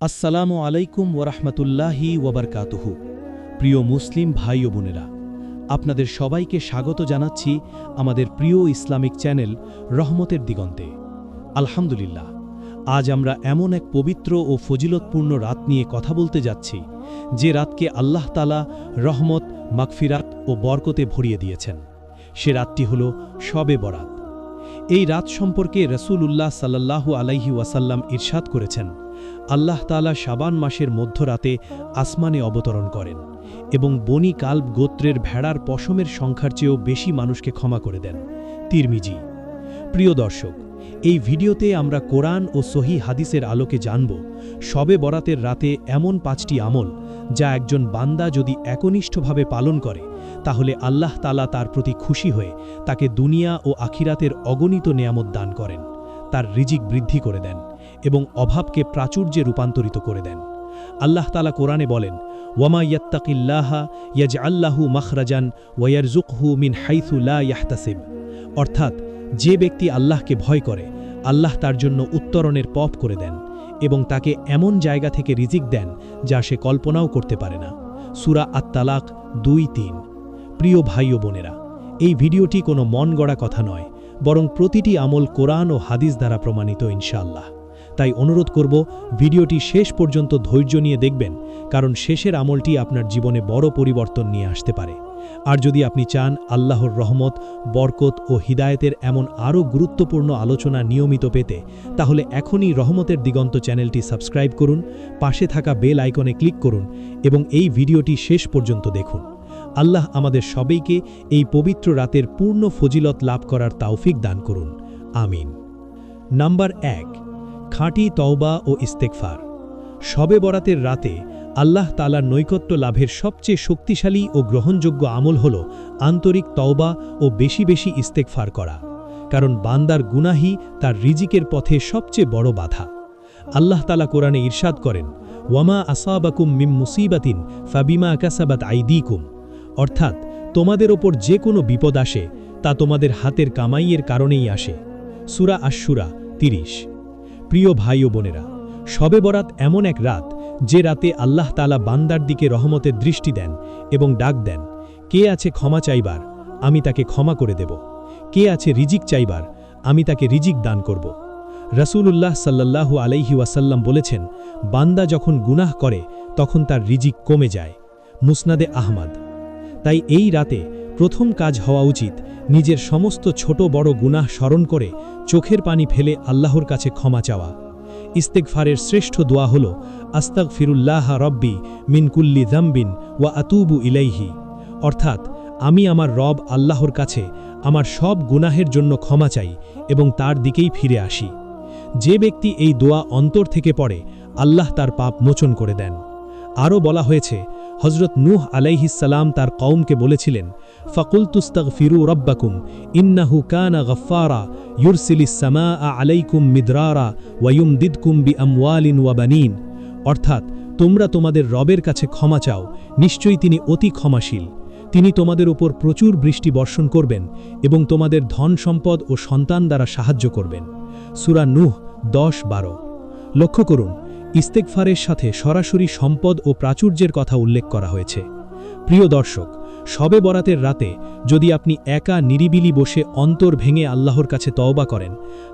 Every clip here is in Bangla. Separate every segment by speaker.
Speaker 1: আসসালামু আলাইকুম ওরহমতুল্লাহি ওবরকাতুহু প্রিয় মুসলিম ভাই ও বোনেরা, আপনাদের সবাইকে স্বাগত জানাচ্ছি আমাদের প্রিয় ইসলামিক চ্যানেল রহমতের দিগন্তে। আলহামদুলিল্লাহ, আজ আমরা এমন এক পবিত্র ও ফজিলতপূর্ণ রাত নিয়ে কথা বলতে যাচ্ছি, যে রাতকে আল্লাহ তালা রহমত মাকফিরাত ও বরকতে ভরিয়ে দিয়েছেন। সে রাতটি হল শবে বরাত। এই রাত সম্পর্কে রসুল উল্লাহ সাল্লাহু আলাইহি ওয়াসাল্লাম ইরশাদ করেছেন। আল্লাহ তালা শাবান মাসের মধ্যরাতে আসমানে অবতরণ করেন এবং বনি কাল্ব গোত্রের ভেড়ার পশমের সংখ্যার চেয়েও বেশি মানুষকে ক্ষমা করে দেন। তিরমিজি, প্রিয় দর্শক, এই ভিডিওতে আমরা কোরআন ও সহি হাদিসের আলোকে জানব শবে বরাতের রাতে এমন পাঁচটি আমল যা একজন বান্দা যদি একনিষ্ঠভাবে পালন করে, তাহলে আল্লাহ তালা তার প্রতি খুশি হয়ে তাকে দুনিয়া ও আখিরাতের অগণিত নেয়ামত দান করেন, তার রিজিক বৃদ্ধি করে দেন। এবং অভাবকে প্রাচুর্যে রূপান্তরিত করে দেন। আল্লাহ তালা কোরআনে বলেন, ওয়ামা ইয়াত্তাকিল্লাহা ইয়াজ আল্লাহু মখরাজান ওয়ারজুকহু মিন হাইথু লা ইয়াহতাসিব। অর্থাৎ, যে ব্যক্তি আল্লাহকে ভয় করে, আল্লাহ তার জন্য উত্তরণের পথ করে দেন এবং তাকে এমন জায়গা থেকে রিজিক দেন যা সে কল্পনাও করতে পারে না। সুরা আত্মালাক দুই তিন। প্রিয় ভাই ও বোনেরা, এই ভিডিওটি কোনো মন গড়া কথা নয়, বরং প্রতিটি আমল কোরআন ও হাদিস দ্বারা প্রমাণিত ইনশাআল্লাহ। তাই অনুরোধ করব ভিডিওটি শেষ পর্যন্ত ধৈর্য নিয়ে দেখবেন, কারণ শেষের আমলটি আপনার জীবনে বড় পরিবর্তন নিয়ে আসতে পারে। আর যদি আপনি চান আল্লাহর রহমত, বরকত ও হিদায়তের এমন আরও গুরুত্বপূর্ণ আলোচনা নিয়মিত পেতে, তাহলে এখনই রহমতের দিগন্ত চ্যানেলটি সাবস্ক্রাইব করুন, পাশে থাকা বেল আইকনে ক্লিক করুন এবং এই ভিডিওটি শেষ পর্যন্ত দেখুন। আল্লাহ আমাদের সবাইকে এই পবিত্র রাতের পূর্ণ ফজিলত লাভ করার তাওফিক দান করুন। আমিন। নাম্বার এক খাঁটি তওবা ও ইস্তেকফার শবে বরাতের রাতে আল্লাহ তালার নৈকট্য লাভের সবচেয়ে শক্তিশালী ও গ্রহণযোগ্য আমল হল আন্তরিক তওবা ও বেশি বেশি ইস্তেকফার করা, কারণ বান্দার গুনাহি তার রিজিকের পথে সবচেয়ে বড় বাধা। আল্লাহ তালা কোরআনে ঈর্ষাদ করেন, ওয়ামা আসাবাকুম মিম মুসিবাতিন ফাবিমা কাসাবাত আইদিকুম। অর্থাৎ, তোমাদের ওপর যে কোনো বিপদ আসে, তা তোমাদের হাতের কামাইয়ের কারণেই আসে। সুরা আশুরা তিরিশ। প্রিয় ভাই ও বোনেরা, শবে বরাত এমন এক রাত যে রাতে আল্লাহ তালা বান্দার দিকে রহমতের দৃষ্টি দেন এবং ডাক দেন, কে আছে ক্ষমা চাইবার, আমি তাকে ক্ষমা করে দেব। কে আছে রিজিক চাইবার, আমি তাকে রিজিক দান করব। রসুলুল্লাহ সাল্লাল্লাহু আলাইহি ওয়াসাল্লাম বলেছেন, বান্দা যখন গুনাহ করে, তখন তার রিজিক কমে যায়। মুসনাদে আহমদ। তাই এই রাতে প্রথম কাজ হওয়া উচিত নিজের সমস্ত ছোট বড় গুনাহ স্মরণ করে চোখের পানি ফেলে আল্লাহর কাছে ক্ষমা চাওয়া। ইস্তেকফারের শ্রেষ্ঠ দোয়া হল আস্তাক ফিরুল্লাহ রব্বি মিনকুল্লি জাম্বিন ওয়া আতুবু ইলাইহি। অর্থাৎ, আমি আমার রব আল্লাহর কাছে আমার সব গুনাহের জন্য ক্ষমা চাই এবং তার দিকেই ফিরে আসি। যে ব্যক্তি এই দোয়া অন্তর থেকে পড়ে, আল্লাহ তার পাপ মোচন করে দেন। আরও বলা হয়েছে হজরত নূহ আলাইহিসাল্লাম তার কওমকে বলেছিলেন ফকুল তুস্তক ফিরু রব্বাকুম, ইন্নাহু কানা গফারা ইউরসিলিস সামা আলাইকুম মিদ্রারা ওয়ুম দিদকুম বি আমওয়ালিন ওয়াবানিন অর্থাৎ, তোমরা তোমাদের রবের কাছে ক্ষমা চাও, নিশ্চয়ই তিনি অতি ক্ষমাশীল। তিনি তোমাদের উপর প্রচুর বৃষ্টি বর্ষণ করবেন এবং তোমাদের ধন সম্পদ ও সন্তান দ্বারা সাহায্য করবেন। সুরা নুহ দশ বারো। লক্ষ্য করুন ইস্তেকফারের সাথে সরাসরি সম্পদ ও প্রাচুর্যের কথা উল্লেখ করা হয়েছে। প্রিয় দর্শক শবে বরাতের রাতে যদি আপনি একা নিরিবিলি বসে অন্তর ভেঙে আল্লাহর কাছে তওবা করেন,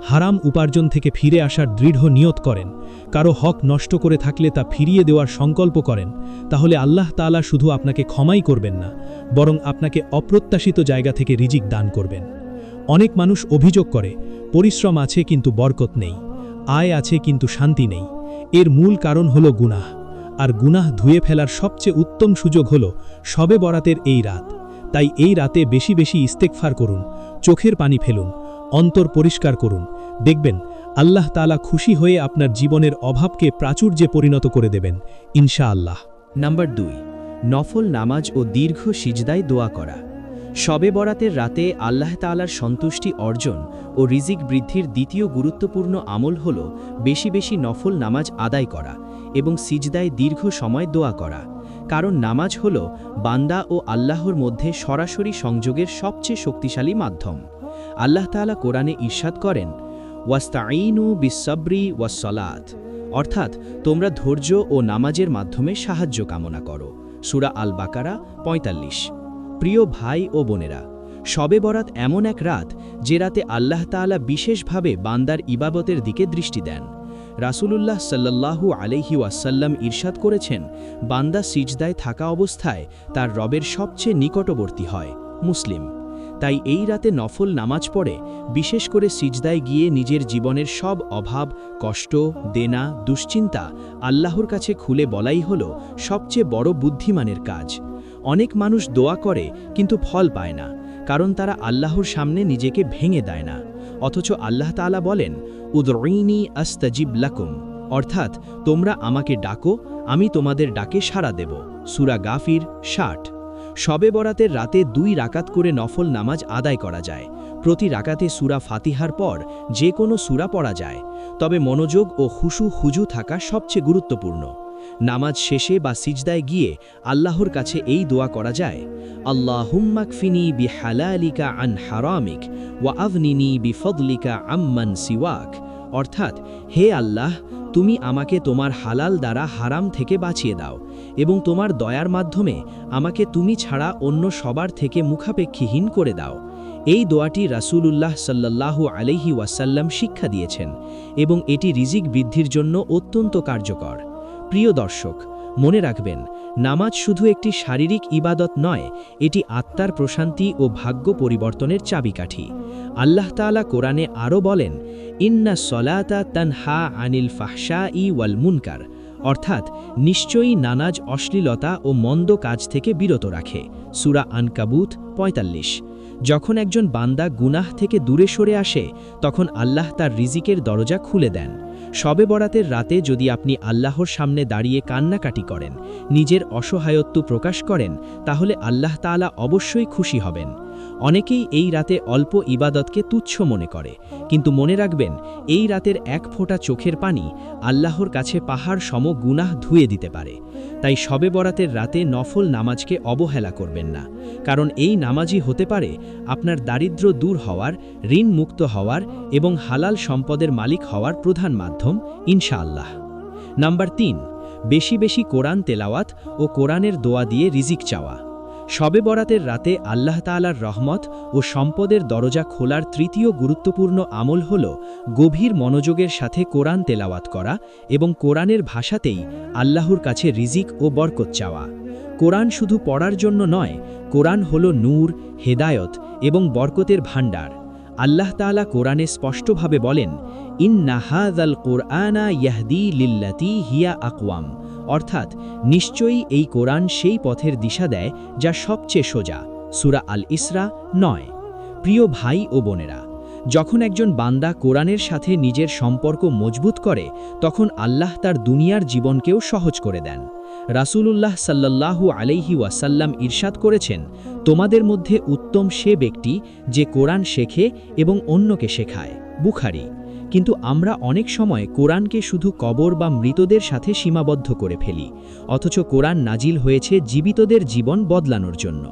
Speaker 1: হারাম উপার্জন থেকে ফিরে আসার দৃঢ় নিয়ত করেন, কারও হক নষ্ট করে থাকলে তা ফিরিয়ে দেওয়ার সংকল্প করেন, তাহলে আল্লাহ তালা শুধু আপনাকে ক্ষমাই করবেন না, বরং আপনাকে অপ্রত্যাশিত জায়গা থেকে রিজিক দান করবেন। অনেক মানুষ অভিযোগ করে, পরিশ্রম আছে কিন্তু বরকত নেই, আয় আছে কিন্তু শান্তি নেই। এর মূল কারণ হল গুনাহ, আর গুনাহ ধুয়ে ফেলার সবচেয়ে উত্তম সুযোগ হল শবে বরাতের এই রাত। তাই এই রাতে বেশি বেশি ইস্তেকফার করুন, চোখের পানি ফেলুন, অন্তর পরিষ্কার করুন। দেখবেন, আল্লাহ তালা খুশি হয়ে আপনার জীবনের অভাবকে প্রাচুর্যে পরিণত করে দেবেন ইনশা আল্লাহ
Speaker 2: নাম্বার দুই, নফল নামাজ ও দীর্ঘ সিজদায় দোয়া করা। শবে বরাতের রাতে আল্লাহ তালার সন্তুষ্টি অর্জন ও রিজিক বৃদ্ধির দ্বিতীয় গুরুত্বপূর্ণ আমল হল বেশি বেশি নফল নামাজ আদায় করা এবং সিজদায় দীর্ঘ সময় দোয়া করা। কারণ নামাজ হল বান্দা ও আল্লাহর মধ্যে সরাসরি সংযোগের সবচেয়ে শক্তিশালী মাধ্যম। আল্লাহ তালা কোরআনে ঈর্ষাদ করেন ওয়াস্তাইনু বিসব্রি ওয়াসলাত অর্থাৎ তোমরা ধৈর্য ও নামাজের মাধ্যমে সাহায্য কামনা করো। সুরা আল বাকারা ৪৫ প্রিয় ভাই ও বোনেরা, শবে বরাত এমন এক রাত যে রাতে আল্লাহ তাআলা বিশেষভাবে বান্দার ইবাবতের দিকে দৃষ্টি দেন। রাসূলুল্লাহ সাল্লাল্লাহু আলাইহি ওয়াসাল্লাম ইরশাদ করেছেন, বান্দা সিজদায় থাকা অবস্থায় তার রবের সবচেয়ে নিকটবর্তী হয়, মুসলিম। তাই এই রাতে নফল নামাজ পড়ে, বিশেষ করে সিজদায় গিয়ে নিজের জীবনের সব অভাব, কষ্ট, দেনা, দুশ্চিন্তা আল্লাহর কাছে খুলে বলাই হল সবচেয়ে বড় বুদ্ধিমানের কাজ। অনেক মানুষ দোয়া করে, কিন্তু ফল পায় না, কারণ তারা আল্লাহর সামনে নিজেকে ভেঙে দেয় না। অথচ আল্লাহ তাআলা বলেন উদরইনি আস্তাজিব লাকুম। অর্থাৎ, তোমরা আমাকে ডাকো, আমি তোমাদের ডাকে সাড়া দেব। সুরা গাফির ষাট। শবে বরাতের রাতে দুই রাকাত করে নফল নামাজ আদায় করা যায়। প্রতি রাকাতে সুরা ফাতিহার পর যে কোনো সুরা পড়া যায়। তবে মনোযোগ ও হুসু হুজু থাকা সবচেয়ে গুরুত্বপূর্ণ। নামাজ শেষে বা সিজদায় গিয়ে আল্লাহর কাছে এই দোয়া করা যায় আল্লাহুম্মাকফিনি বি হালালিকা আন হারামিক ওয়া আভনিনি বি ফদলিকা আম্মান সিওয়াক। অর্থাৎ, হে আল্লাহ, তুমি আমাকে তোমার হালাল দ্বারা হারাম থেকে বাঁচিয়ে দাও এবং তোমার দয়ার মাধ্যমে আমাকে তুমি ছাড়া অন্য সবার থেকে মুখাপেক্ষীহীন করে দাও। এই দোয়াটি রাসূলুল্লাহ সাল্লাল্লাহু আলাইহি ওয়াসাল্লাম শিক্ষা দিয়েছেন এবং এটি রিজিক বৃদ্ধির জন্য অত্যন্ত কার্যকর। প্রিয় দর্শক, মনে রাখবেন, নামাজ শুধু একটি শারীরিক ইবাদত নয়, এটি আত্মার প্রশান্তি ও ভাগ্য পরিবর্তনের চাবিকাঠি। আল্লাহ তাআলা কোরআনে আরও বলেন, ইন্না সলাতা তানহা আনিল ফাহশা ই ওয়াল মুনকার অর্থাৎ নিশ্চয়ই নানাজ অশ্লীলতা ও মন্দ কাজ থেকে বিরত রাখে। সুরা আনকাবুত ৪৫ যখন একজন বান্দা গুনাহ থেকে দূরে সরে আসে, তখন আল্লাহ তার রিজিকের দরজা খুলে দেন। সবে বরাতের রাতে যদি আপনি আল্লাহর সামনে দাঁড়িয়ে কান্নাকাটি করেন, নিজের অসহায়ত্ব প্রকাশ করেন, তাহলে আল্লাহ তাআলা অবশ্যই খুশি হবেন। অনেকেই এই রাতে অল্প ইবাদতকে তুচ্ছ মনে করে। কিন্তু মনে রাখবেন, এই রাতের এক ফোঁটা চোখের পানি আল্লাহর কাছে পাহাড় সম গুনাহ ধুয়ে দিতে পারে। তাই শবে বরাতের রাতে নফল নামাজকে অবহেলা করবেন না। কারণ এই নামাজই হতে পারে আপনার দারিদ্র্য দূর হওয়ার ঋণ মুক্ত হওয়ার এবং হালাল সম্পদের মালিক হওয়ার প্রধান মাধ্যম, ইনশাআল্লাহ। নাম্বার তিন, বেশি বেশি কোরআন তেলাওয়াত ও কোরআনের দোয়া দিয়ে রিজিক চাওয়া। শবে বরাতের রাতে আল্লাহ তাআলার রহমত ও সম্পদের দরজা খোলার তৃতীয় গুরুত্বপূর্ণ আমল হল গভীর মনোযোগের সাথে কোরআন তেলাওয়াত করা এবং কোরআনের ভাষাতেই আল্লাহর কাছে রিজিক ও বরকত চাওয়া। কোরআন শুধু পড়ার জন্য নয়, কোরআন হল নূর, হেদায়ত এবং বরকতের ভাণ্ডার। আল্লাহ তাআলা কোরআনে স্পষ্টভাবে বলেন, ইন্না আল কোরআনা ইয়াহদি লিল্লাতি হিয়া আকওয়াম। অর্থাৎ নিশ্চয়ই এই কোরআন সেই পথের দিশা দেয় যা সবচেয়ে সোজা, সুরা আল ইসরা নয়। প্রিয় ভাই ও বোনেরা, যখন একজন বান্দা কোরআনের সাথে নিজের সম্পর্ক মজবুত করে, তখন আল্লাহ তার দুনিয়ার জীবনকেও সহজ করে দেন। রাসূলুল্লাহ সাল্লাল্লাহু আলাইহি ওয়াসাল্লাম ইরশাদ করেছেন, তোমাদের মধ্যে উত্তম সে ব্যক্তি যে কোরআন শেখে এবং অন্যকে শেখায়। বুখারি কিন্তু আমরা অনেক সময় কোরআনকে শুধু কবর বা মৃতদের সাথে সীমাবদ্ধ করে ফেলি, অথচ কোরআন নাজিল হয়েছে জীবিতদের জীবন বদলানোর জন্য।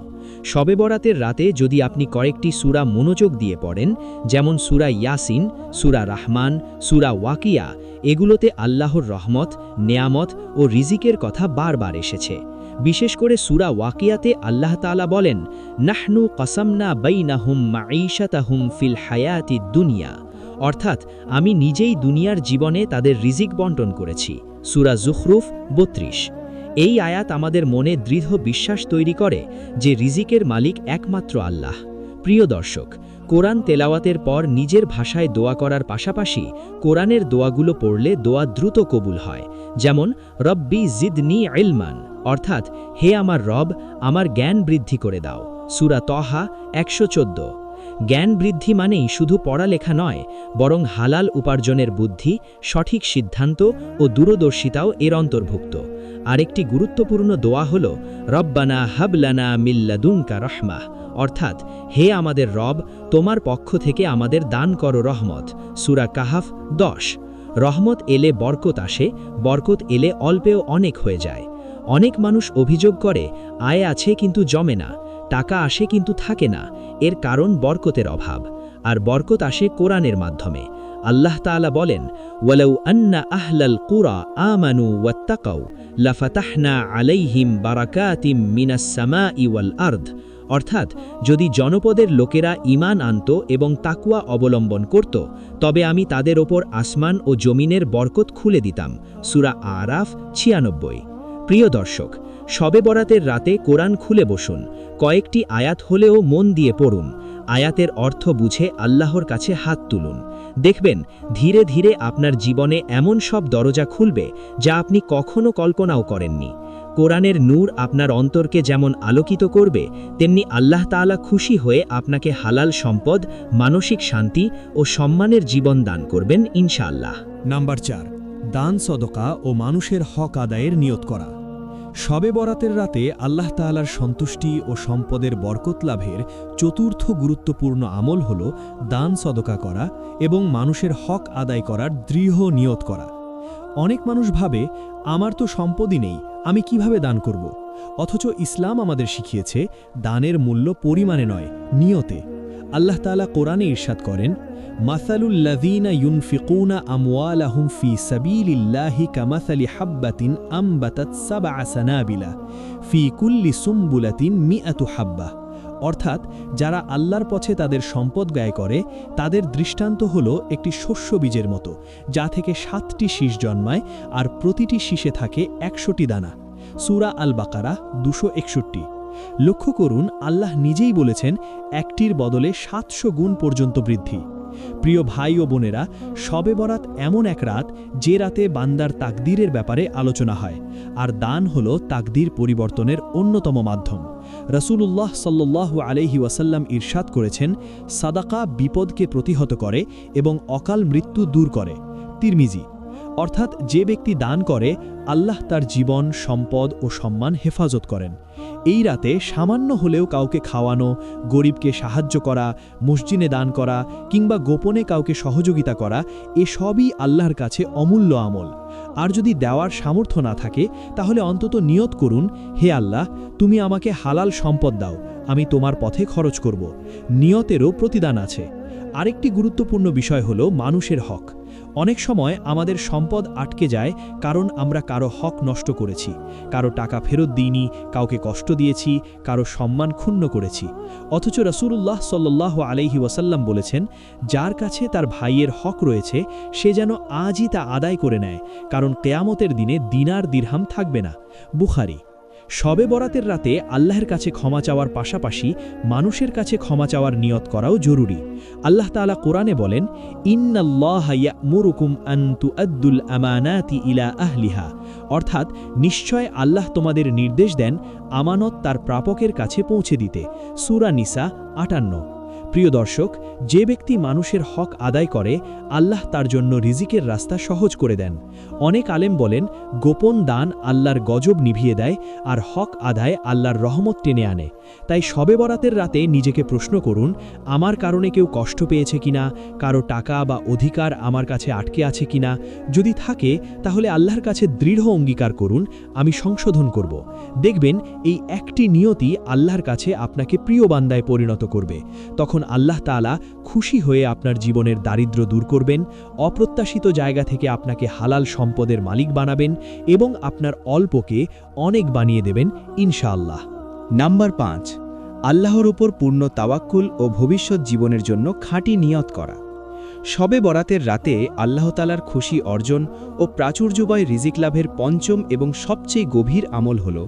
Speaker 2: শবে বরাতের রাতে যদি আপনি কয়েকটি সুরা মনোযোগ দিয়ে পড়েন, যেমন সুরা ইয়াসিন, সুরা রাহমান, সুরা ওয়াকিয়া, এগুলোতে আল্লাহর রহমত, নেয়ামত ও রিজিকের কথা বারবার এসেছে। বিশেষ করে সুরা ওয়াকিয়াতে আল্লাহ তাআলা বলেন, নাহনু কসমনা বাইনাহুম মাঈশাতাহুম ফিল হায়াতি দুনিয়া। অর্থাৎ আমি নিজেই দুনিয়ার জীবনে তাদের রিজিক বন্টন করেছি। সুরা জুখরুফ বত্রিশ। এই আয়াত আমাদের মনে দৃঢ় বিশ্বাস তৈরি করে যে রিজিকের মালিক একমাত্র আল্লাহ। প্রিয় দর্শক, কোরআন তেলাওয়াতের পর নিজের ভাষায় দোয়া করার পাশাপাশি কোরআনের দোয়াগুলো পড়লে দোয়া দ্রুত কবুল হয়। যেমন, রব্বি জিদনি ইলমান অর্থাৎ, হে আমার রব, আমার জ্ঞান বৃদ্ধি করে দাও। সুরা তহা একশো চোদ্দ। জ্ঞান বৃদ্ধি মানেই শুধু পড়ালেখা নয়, বরং হালাল উপার্জনের বুদ্ধি, সঠিক সিদ্ধান্ত ও দূরদর্শিতাও এর অন্তর্ভুক্ত। আরেকটি গুরুত্বপূর্ণ দোয়া হল, রব্বানা হাবলানা মিল্লাদুনকা রহমাহ। অর্থাৎ, হে আমাদের রব, তোমার পক্ষ থেকে আমাদের দান করো রহমত। সুরা কাহাফ দশ। রহমত এলে বরকত আসে, বরকত এলে অল্পেও অনেক হয়ে যায়। অনেক মানুষ অভিযোগ করে, আয় আছে কিন্তু জমে না। টাকা আসে কিন্তু থাকে না, এর কারণ বরকতের অভাব, আর বরকত আসে কোরআনের মাধ্যমে। আল্লাহ তাআলা বলেন, ওয়ালাউ আন্না আহলাল কুরা আমানু ওয়াত্তাকাউ, লাফাতাহনা আলাইহিম বারাকাতিম মিনাস সামাই ওয়াল আরদ। অর্থাৎ, যদি জনপদের লোকেরা ঈমান আনত এবং তাকুয়া অবলম্বন করত, তবে আমি তাদের ওপর আসমান ও জমিনের বরকত খুলে দিতাম। সুরা আরাফ ছিয়ানব্বই। প্রিয় দর্শক শবে বরাতের রাতে কোরআন খুলে বসুন, কয়েকটি আয়াত হলেও মন দিয়ে পড়ুন, আয়াতের অর্থ বুঝে আল্লাহর কাছে হাত তুলুন। দেখবেন, ধীরে ধীরে আপনার জীবনে এমন সব দরজা খুলবে যা আপনি কখনো কল্পনাও করেননি। কোরআনের নূর আপনার অন্তরকে যেমন আলোকিত করবে, তেমনি আল্লাহ তাআলা খুশি হয়ে আপনাকে হালাল সম্পদ, মানসিক শান্তি ও সম্মানের জীবন দান করবেন ইনশাআল্লাহ।
Speaker 1: নাম্বার চার, দান সদকা ও মানুষের হক আদায়ের নিয়ত করা। শবে বরাতের রাতে আল্লাহ তাআলার সন্তুষ্টি ও সম্পদের বরকত লাভের চতুর্থ গুরুত্বপূর্ণ আমল হল দান সদকা করা এবং মানুষের হক আদায় করার দৃঢ় নিয়ত করা। অনেক মানুষ ভাবে, আমার তো সম্পদই নেই, আমি কীভাবে দান করব? অথচ ইসলাম আমাদের শিখিয়েছে, দানের মূল্য পরিমাণে নয়, নিয়তে। আল্লাহ তাআলা কোরআনে ইরশাদ করেন মাসালুল্লাযীনা ইউনফিকুনা আমওয়ালাহুম ফি সাবিলিল্লাহি কামাসালি হাব্বাতিন আমবাতাত সাবআ সানাবিলা ফি কুল্লি সুম্বুলাতিন মিআতু হাব্বা অর্থাৎ যারা আল্লাহর পথে তাদের সম্পদ ব্যয় করে, তাদের দৃষ্টান্ত হল একটি শস্য বীজের মতো, যা থেকে সাতটি শীষ জন্মায় আর প্রতিটি শীষে থাকে একশোটি দানা। সুরা আল বাকারা দুশো একষট্টি। লক্ষ্য করুন, আল্লাহ নিজেই বলেছেন, একটির বদলে সাতশো গুণ পর্যন্ত বৃদ্ধি। প্রিয় ভাই ও বোনেরা, শবে বরাত এমন এক রাত যে রাতে বান্দার তাকদীরের ব্যাপারে আলোচনা হয়, আর দান হল তাকদীর পরিবর্তনের অন্যতম মাধ্যম। রসুলুল্লাহ সাল্লাহ আলহি ওয়াসাল্লাম ইরশাদ করেছেন, সাদাকা বিপদকে প্রতিহত করে এবং অকাল মৃত্যু দূর করে। তিরমিজি অর্থাৎ যে ব্যক্তি দান করে, আল্লাহ তার জীবন, সম্পদ ও সম্মান হেফাজত করেন। এই রাতে সামান্য হলেও কাউকে খাওয়ানো, গরিবকে সাহায্য করা, মসজিদে দান করা কিংবা গোপনে কাউকে সহযোগিতা করা এসবই আল্লাহর কাছে অমূল্য আমল। আর যদি দেওয়ার সামর্থ্য না থাকে, তাহলে অন্তত নিয়ত করুন, হে আল্লাহ, তুমি আমাকে হালাল সম্পদ দাও, আমি তোমার পথে খরচ করব। নিয়তেরও প্রতিদান আছে। আরেকটি গুরুত্বপূর্ণ বিষয় হল মানুষের হক। অনেক সময় আমাদের সম্পদ আটকে যায় কারণ আমরা কারও হক নষ্ট করেছি, কারও টাকা ফেরত দিইনি, কাউকে কষ্ট দিয়েছি, কারও সম্মান ক্ষুণ্ণ করেছি। অথচ রসুল্লাহ সাল্লাহ আলহি ওয়াসাল্লাম বলেছেন, যার কাছে তার ভাইয়ের হক রয়েছে, সে যেন আজই তা আদায় করে নেয়, কারণ কেয়ামতের দিনে দিনার দিরহাম থাকবে না। বুখারি শবে বরাতের রাতে আল্লাহর কাছে ক্ষমা চাওয়ার পাশাপাশি মানুষের কাছে ক্ষমা চাওয়ার নিয়ত করাও জরুরি। আল্লাহ তাআলা কোরআনে বলেন ইন্নাল্লাহুরুকুম আন্তু আদ্দুল ইলা অর্থাৎ, নিশ্চয় আল্লাহ তোমাদের নির্দেশ দেন আমানত তার প্রাপকের কাছে পৌঁছে দিতে। সুরা নিসা আটান্ন। প্রিয় দর্শক, যে ব্যক্তি মানুষের হক আদায় করে, আল্লাহ তার জন্য রিজিকের রাস্তা সহজ করে দেন। অনেক আলেম বলেন, গোপন দান আল্লাহর গজব নিভিয়ে দেয় আর হক আদায় আল্লাহর রহমত টেনে আনে। তাই শবে বরাতের রাতে নিজেকে প্রশ্ন করুন, আমার কারণে কেউ কষ্ট পেয়েছে কিনা, কারও টাকা বা অধিকার আমার কাছে আটকে আছে কিনা, যদি থাকে, তাহলে আল্লাহর কাছে দৃঢ় অঙ্গীকার করুন, আমি সংশোধন করব। দেখবেন, এই একটি নিয়তি আল্লাহর কাছে আপনাকে প্রিয় বান্দায় পরিণত করবে। তখন আল্লাহ তাআলা খুশি হয়ে আপনার জীবনের দারিদ্র্য দূর করবেন, অপ্রত্যাশিত জায়গা থেকে আপনাকে হালাল সম্পদের মালিক বানাবেন এবং আপনার অল্পকে অনেক বানিয়ে দেবেন, ইনশাআল্লাহ।
Speaker 2: নাম্বার পাঁচ, আল্লাহর ওপর পূর্ণ তাওয়াক্কুল ও ভবিষ্যৎ জীবনের জন্য খাঁটি নিয়ত করা। শবে বরাতের রাতে আল্লাহতালার খুশি অর্জন ও প্রাচুর্যময় রিজিক লাভের পঞ্চম এবং সবচেয়ে গভীর আমল হল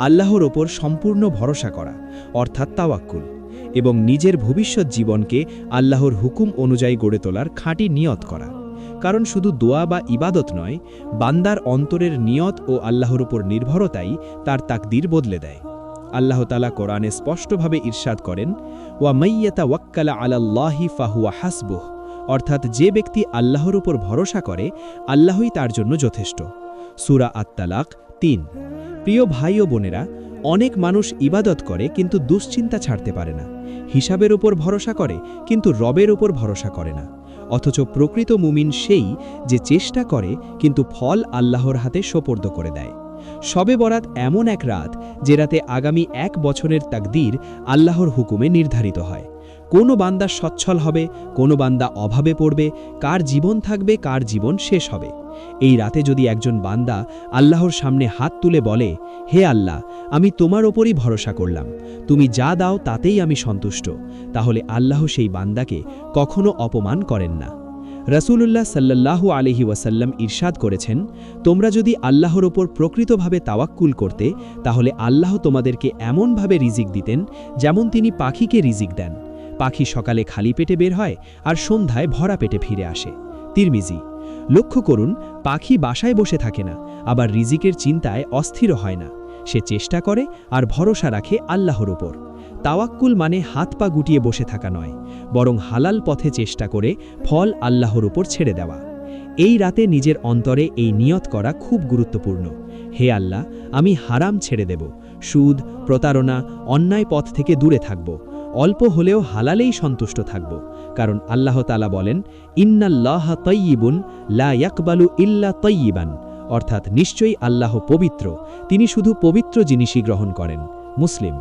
Speaker 2: আল্লাহর ওপর সম্পূর্ণ ভরসা করা, অর্থাৎ তাওয়াক্কুল, এবং নিজের ভবিষ্যৎ জীবনকে আল্লাহর হুকুম অনুযায়ী গড়ে তোলার খাঁটি নিয়ত করা। কারণ শুধু দোয়া বা ইবাদত নয়, বান্দার অন্তরের নিয়ত ও আল্লাহর উপর নির্ভরতাই তার তাকদির বদলে দেয়। আল্লাহ তালা কোরআনে স্পষ্টভাবে ইরশাদ করেন, ওয়া মাইয়াতা ওয়াক্কালা আলাল্লাহি ফাহুয়া হাসবুহ অর্থাৎ যে ব্যক্তি আল্লাহর উপর ভরসা করে, আল্লাহই তার জন্য যথেষ্ট। সুরা আত্তালাক তিন। প্রিয় ভাই ও বোনেরা, অনেক মানুষ ইবাদত করে কিন্তু দুশ্চিন্তা ছাড়তে পারে না। হিসাবের উপর ভরসা করে কিন্তু রবের উপর ভরসা করে না। অথচ প্রকৃত মুমিন সেই যে চেষ্টা করে, কিন্তু ফল আল্লাহর হাতে সোপর্দ করে দেয়। সবে বরাত এমন এক রাত যে রাতে আগামী এক বছরের তাকদির আল্লাহর হুকুমে নির্ধারিত হয়। কোনো বান্দা সচ্ছল হবে, কোনো বান্দা অভাবে পড়বে, কার জীবন থাকবে, কার জীবন শেষ হবে। এই রাতে যদি একজন বান্দা আল্লাহর সামনে হাত তুলে বলে, হে আল্লাহ, আমি তোমার ওপরই ভরসা করলাম। তুমি যা দাও তাতেই আমি সন্তুষ্ট। তাহলে আল্লাহ সেই বান্দাকে কখনো অপমান করেন না। রসুলুল্লাহ সাল্লাল্লাহু আলহি ওয়াসাল্লাম ইরশাদ করেছেন, তোমরা যদি আল্লাহর ওপর প্রকৃতভাবে তাওয়াক্কুল করতে, তাহলে আল্লাহ তোমাদেরকে এমনভাবে রিজিক দিতেন, যেমন তিনি পাখিকে রিজিক দেন। পাখি সকালে খালি পেটে বের হয় আর সন্ধ্যায় ভরা পেটে ফিরে আসে। তিরমিজি, লক্ষ্য করুন, পাখি বাসায় বসে থাকে না, আবার রিজিকের চিন্তায় অস্থির হয় না। সে চেষ্টা করে আর ভরসা রাখে আল্লাহর ওপর তাওয়াক্কুল মানে হাত পা গুটিয়ে বসে থাকা নয়, বরং হালাল পথে চেষ্টা করে ফল আল্লাহর ওপর ছেড়ে দেওয়া। এই রাতে নিজের অন্তরে এই নিয়ত করা খুব গুরুত্বপূর্ণ। হে আল্লাহ, আমি হারাম ছেড়ে দেব। সুদ, প্রতারণা, অন্যায় পথ থেকে দূরে থাকব। অল্প হলেও হালালেই সন্তুষ্ট থাকব, কারণ আল্লাহ তালা বলেন, ইন্নাল্লাহ তৈয়িবুন লা ইয়াকবালু ইল্লা তৈয়িবান অর্থাৎ নিশ্চয়ই আল্লাহ পবিত্র, তিনি শুধু পবিত্র জিনিসই গ্রহণ করেন, মুসলিম।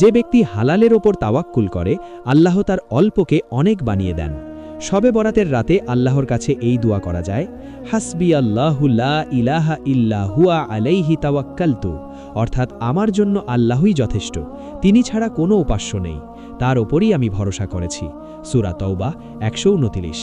Speaker 2: যে ব্যক্তি হালালের ওপর তাওয়াক্কুল করে, আল্লাহ তার অল্পকে অনেক বানিয়ে দেন। সবে বরাতের রাতে আল্লাহর কাছে এই দোয়া করা যায়, হাসবি আল্লাহুল্লা ইলাহা ইল্লা হুয়া আলাইহি তাওয়াক্কালতু। অর্থাৎ আমার জন্য আল্লাহই যথেষ্ট, তিনি ছাড়া কোনো উপাস্য নেই। তার ওপরই আমি ভরসা করেছি। সুরা তৌবা একশো উনতিরিশ।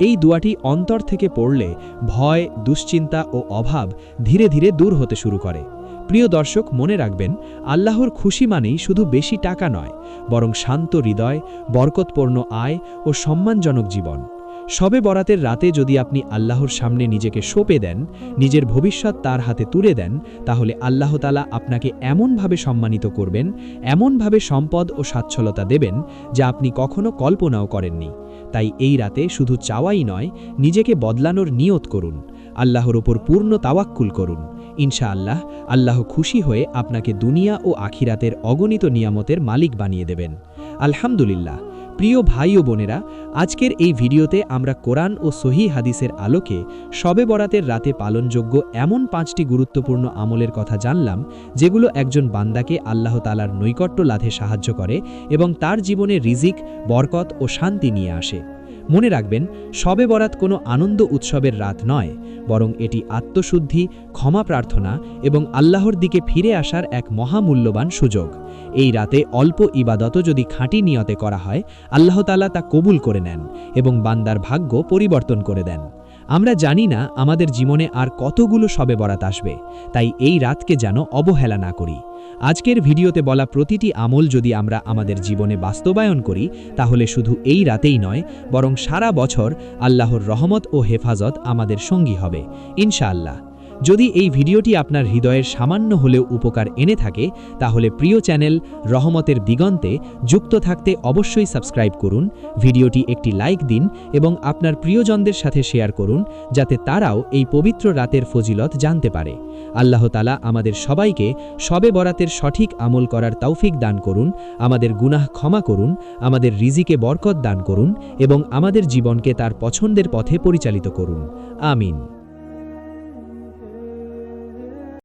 Speaker 2: এই দুয়াটি অন্তর থেকে পড়লে ভয়, দুশ্চিন্তা ও অভাব ধীরে ধীরে দূর হতে শুরু করে। প্রিয় দর্শক, মনে রাখবেন, আল্লাহর খুশি মানেই শুধু বেশি টাকা নয়, বরং শান্ত হৃদয়, বরকতপূর্ণ আয় ও সম্মানজনক জীবন। সবে বরাতের রাতে যদি আপনি আল্লাহর সামনে নিজেকে সঁপে দেন, নিজের ভবিষ্যৎ তার হাতে তুলে দেন, তাহলে আল্লাহ তালা আপনাকে এমনভাবে সম্মানিত করবেন, এমনভাবে সম্পদ ও সাচ্ছলতা দেবেন যা আপনি কখনো কল্পনাও করেননি। তাই এই রাতে শুধু চাওয়াই নয়, নিজেকে বদলানোর নিয়ত করুন, আল্লাহর ওপর পূর্ণ তাওয়াক্কুল করুন। ইনশা আল্লাহ আল্লাহ খুশি হয়ে আপনাকে দুনিয়া ও আখিরাতের অগণিত নিয়ামতের মালিক বানিয়ে দেবেন। আলহামদুলিল্লাহ। প্রিয় ভাই ও বোনেরা, আজকের এই ভিডিওতে আমরা কোরআন ও সহি হাদিসের আলোকে শবে বরাতের রাতে পালনযোগ্য এমন পাঁচটি গুরুত্বপূর্ণ আমলের কথা জানলাম, যেগুলো একজন বান্দাকে আল্লাহ তালার নৈকট্য লাভে সাহায্য করে এবং তার জীবনে রিজিক, বরকত ও শান্তি নিয়ে আসে। মনে রাখবেন, শবে বরাত কোনো আনন্দ উৎসবের রাত নয়, বরং এটি আত্মশুদ্ধি, ক্ষমা প্রার্থনা এবং আল্লাহর দিকে ফিরে আসার এক মহামূল্যবান সুযোগ। এই রাতে অল্প ইবাদত যদি খাঁটি নিয়তে করা হয়, আল্লাহ তালা তা কবুল করে নেন এবং বান্দার ভাগ্য পরিবর্তন করে দেন। আমরা জানি না আমাদের জীবনে আর কতগুলো শবে বরাত আসবে, তাই এই রাতকে যেন অবহেলা না করি। আজকের ভিডিওতে বলা প্রতিটি আমল যদি আমরা আমাদের জীবনে বাস্তবায়ন করি, তাহলে শুধু এই রাতেই নয়, বরং সারা বছর আল্লাহর রহমত ও হেফাজত আমাদের সঙ্গী হবে। ইনশাআল্লাহ। যদি এই ভিডিওটি আপনার হৃদয়ের সামান্য হলেও উপকার এনে থাকে, তাহলে প্রিয় চ্যানেল রহমতের দিগন্তে যুক্ত থাকতে অবশ্যই সাবস্ক্রাইব করুন, ভিডিওটি একটি লাইক দিন এবং আপনার প্রিয়জনদের সাথে শেয়ার করুন, যাতে তারাও এই পবিত্র রাতের ফজিলত জানতে পারে। আল্লাহ তালা আমাদের সবাইকে সবে বরাতের সঠিক আমল করার তৌফিক দান করুন, আমাদের গুনাহ ক্ষমা করুন, আমাদের রিজিকে বরকত দান করুন এবং আমাদের জীবনকে তার পছন্দের পথে পরিচালিত করুন। আমিন।